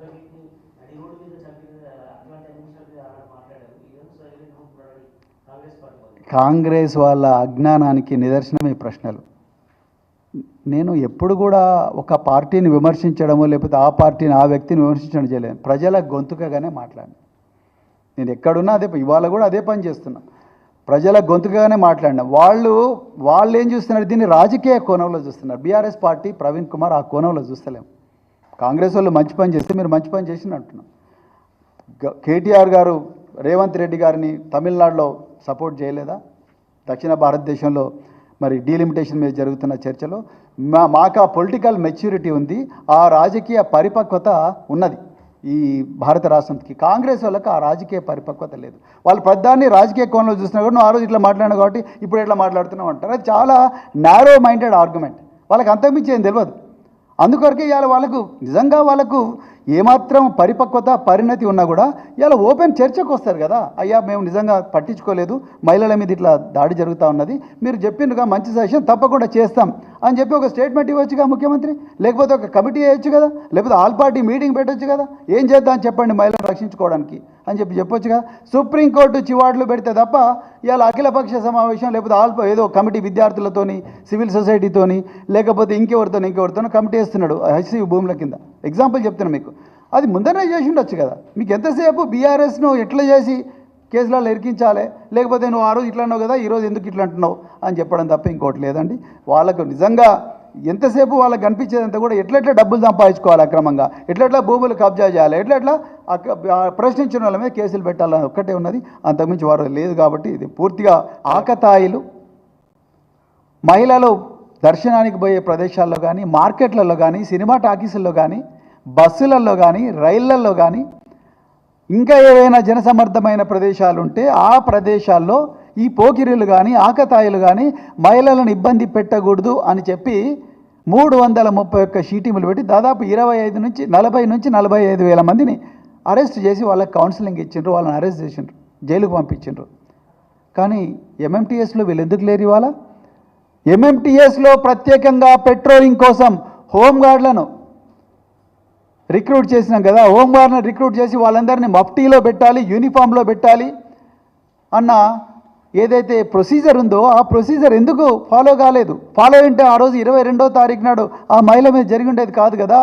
పక్క నడి రోడ్డు మీద చంపిన అట్లాంటి అంశాలు మాట్లాడారు. కాంగ్రెస్ పార్టీ కాంగ్రెస్ వాళ్ళ అజ్ఞానానికి నిదర్శనమే ఈ ప్రశ్నలు. నేను ఎప్పుడు కూడా ఒక పార్టీని విమర్శించడము లేకపోతే ఆ పార్టీని ఆ వ్యక్తిని విమర్శించడం చేయలేను. ప్రజల గొంతుకగానే మాట్లాడిన. నేను ఎక్కడున్నా అదే ఇవాళ కూడా అదే పని చేస్తున్నా. ప్రజల గొంతుకగానే మాట్లాడిన. వాళ్ళు వాళ్ళు ఏం చూస్తున్నారు? దీన్ని రాజకీయ కోణంలో చూస్తున్నారు. బీఆర్ఎస్ పార్టీ ప్రవీణ్ కుమార్ ఆ కోణంలో చూస్తలేము కాంగ్రెస్ వాళ్ళు మంచి పని చేస్తే మీరు మంచి పని చేసిన అంటున్నాం. కేటీఆర్ గారు రేవంత్ రెడ్డి గారిని తమిళనాడులో సపోర్ట్ చేయలేదా? దక్షిణ భారతదేశంలో మరి డీలిమిటేషన్ మీద జరుగుతున్న చర్చలో మా మాకు ఆ పొలిటికల్ మెచ్యూరిటీ ఉంది ఆ రాజకీయ పరిపక్వత ఉన్నది ఈ భారత రాష్ట్రంకి. కాంగ్రెస్ వాళ్ళకి ఆ రాజకీయ పరిపక్వత లేదు. వాళ్ళు ప్రధాని రాజకీయ కోణంలో చూసినా కూడా నువ్వు ఆ రోజు ఇట్లా మాట్లాడినా కాబట్టి ఇప్పుడు ఇట్లా మాట్లాడుతున్నావు? అంటారు. అది చాలా నారో మైండెడ్ ఆర్గ్యుమెంట్ వాళ్ళకి అంతకుమించి ఏం తెలియదు. అందుకొరకే ఇవాళ వాళ్ళకు నిజంగా వాళ్ళకు ఏమాత్రం పరిపక్వత పరిణతి ఉన్నా కూడా ఇవాళ ఓపెన్ చర్చకు వస్తారు కదా. అయ్యా మేము నిజంగా పట్టించుకోలేదు మహిళల మీద ఇట్లా దాడి జరుగుతూ ఉన్నది. మీరు చెప్పిండ్రుగా మంచి సజెషన్ తప్పకుండా చేస్తాం. అని చెప్పి ఒక స్టేట్మెంట్ ఇవ్వచ్చుగా ముఖ్యమంత్రి? లేకపోతే ఒక కమిటీ వేయచ్చు కదా? లేకపోతే ఆల్ పార్టీ మీటింగ్ పెట్టచ్చు కదా? ఏం చేద్దాం చెప్పండి మహిళలను రక్షించుకోవడానికి అని చెప్పి చెప్పొచ్చు కదా? సుప్రీంకోర్టు చివాట్లు పెడితే తప్ప ఇవాళ అఖిలపక్ష సమావేశం లేకపోతే ఆల్ ఏదో కమిటీ విద్యార్థులతోని సివిల్ సొసైటీతోని లేకపోతే ఇంకెవరితో ఇంకెవరితోనో కమిటీ వేస్తున్నాడు హెచ్సి భూముల కింద. ఎగ్జాంపుల్ చెప్తున్నాను మీకు. అది ముందరే చేసి ఉండొచ్చు కదా? మీకు ఎంతసేపు బీఆర్ఎస్ను ఎట్లా చేసి కేసులలో ఇరికించాలి. లేకపోతే నువ్వు ఆ రోజు ఇట్లా అన్నావు కదా ఈరోజు ఎందుకు ఇట్లా అంటున్నావు అని చెప్పడం తప్ప ఇంకోటి లేదండి. వాళ్ళకు నిజంగా ఎంతసేపు వాళ్ళకి కనిపించేదంతా కూడా ఎట్లెట్లా డబ్బులు సంపాదించుకోవాలి అక్రమంగా? ఎట్లెట్లా భూములు కబ్జా చేయాలి? ఎట్లెట్లా ప్రశ్నించిన వాళ్ళ మీద కేసులు పెట్టాలని ఒక్కటే ఉన్నది. అంతకుమించి వారు లేదు కాబట్టి ఇది పూర్తిగా ఆకతాయిలు. మహిళలు దర్శనానికి పోయే ప్రదేశాల్లో కానీ మార్కెట్లలో కానీ సినిమా టాకీసుల్లో కానీ బస్సులలో కానీ రైళ్ళలో కానీ ఇంకా ఏవైనా జనసమర్థమైన ప్రదేశాలు ఉంటే ఆ ప్రదేశాల్లో ఈ పోకిరీలు కానీ ఆకతాయిలు కానీ మహిళలను ఇబ్బంది పెట్టకూడదు అని చెప్పి మూడు వందల ముప్పై ఒక్క షీటీములు పెట్టి దాదాపు ఇరవై ఐదు నుంచి నలభై నుంచి నలభై ఐదు వేల మందిని అరెస్ట్ చేసి వాళ్ళకి కౌన్సిలింగ్ ఇచ్చిండ్రు వాళ్ళని అరెస్ట్ చేసిండ్రు జైలుకు పంపించిండ్రు. కానీ ఎంఎంటీఎస్లో వీళ్ళు ఎందుకు లేరు ఇవాళ? ఎంఎంటీఎస్లో ప్రత్యేకంగా పెట్రోలింగ్ కోసం హోంగార్డులను రిక్రూట్ చేసినాం కదా. హోంగార్డ్ని రిక్రూట్ చేసి వాళ్ళందరినీ మఫ్టీలో పెట్టాలి యూనిఫామ్లో పెట్టాలి అన్న ఏదైతే ప్రొసీజర్ ఉందో ఆ ప్రొసీజర్ ఎందుకు ఫాలో కాలేదు? ఫాలో అంటే ఆ రోజు ఇరవై రెండో తారీఖు నాడు ఆ మహిళ మీద జరిగి ఉండేది కాదు కదా.